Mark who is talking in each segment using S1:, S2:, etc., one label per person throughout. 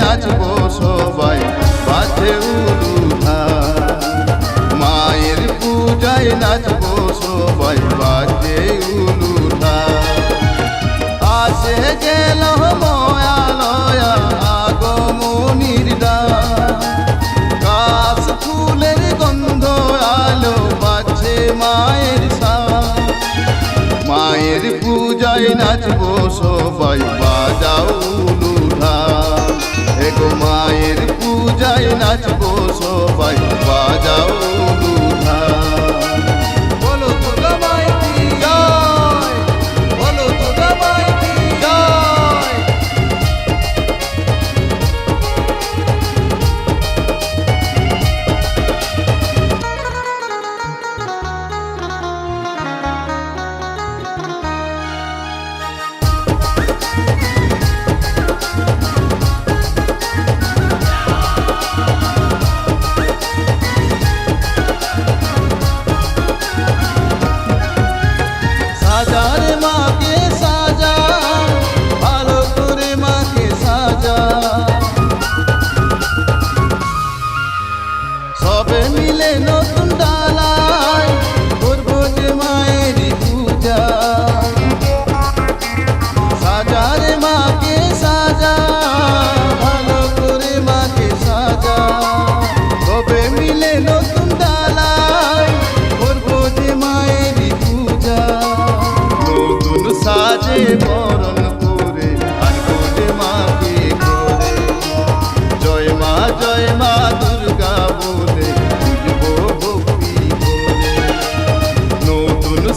S1: নাচবো সবাই, বাজে উলুধা মায়ের পূজায় নাচবো সবাই, বাজে উলুধা আসে গেল ময়ালয়া, আগমনির গাছ ফুলের গন্ধ বাজছে মায়ের সা মায়ের পূজায় নাচবো সবাই, বাজাও মায়ের পূজায় নাচবো সবাই। বাজাও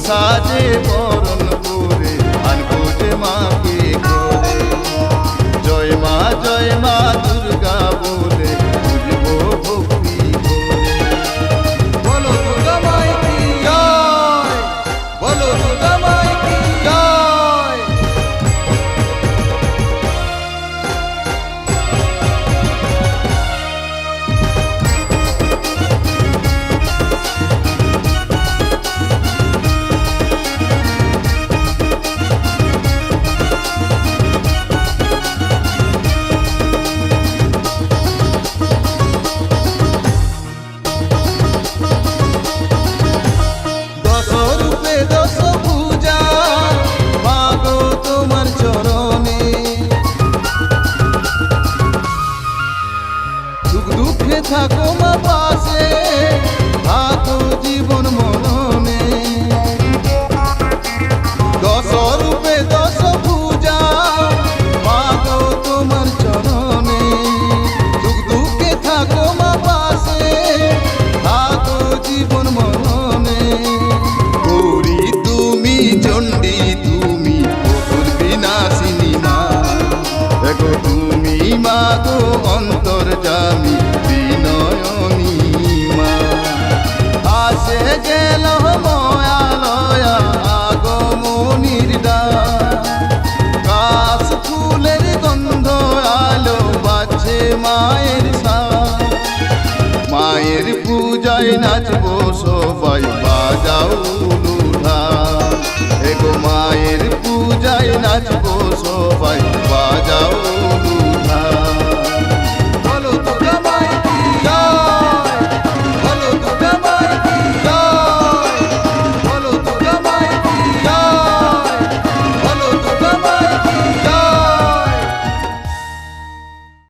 S1: সাজে বরণ দুঃখে থাকো মা পাশে। থাকো জীবন মরণে দশ রূপে দশ পূজা মাগো তোমার চরণে। সুখ দুঃখে থাকো মা পাশে, থাকো জীবন মরণে গৌরী, তুমি চণ্ডী, তুমি বিনাশিনী মা। দেখো তুমি মা গো অন্তর্জামী পূজায় নাচবো সবাই বাজাও লুধা এগো মায়ের পূজায় নাচবো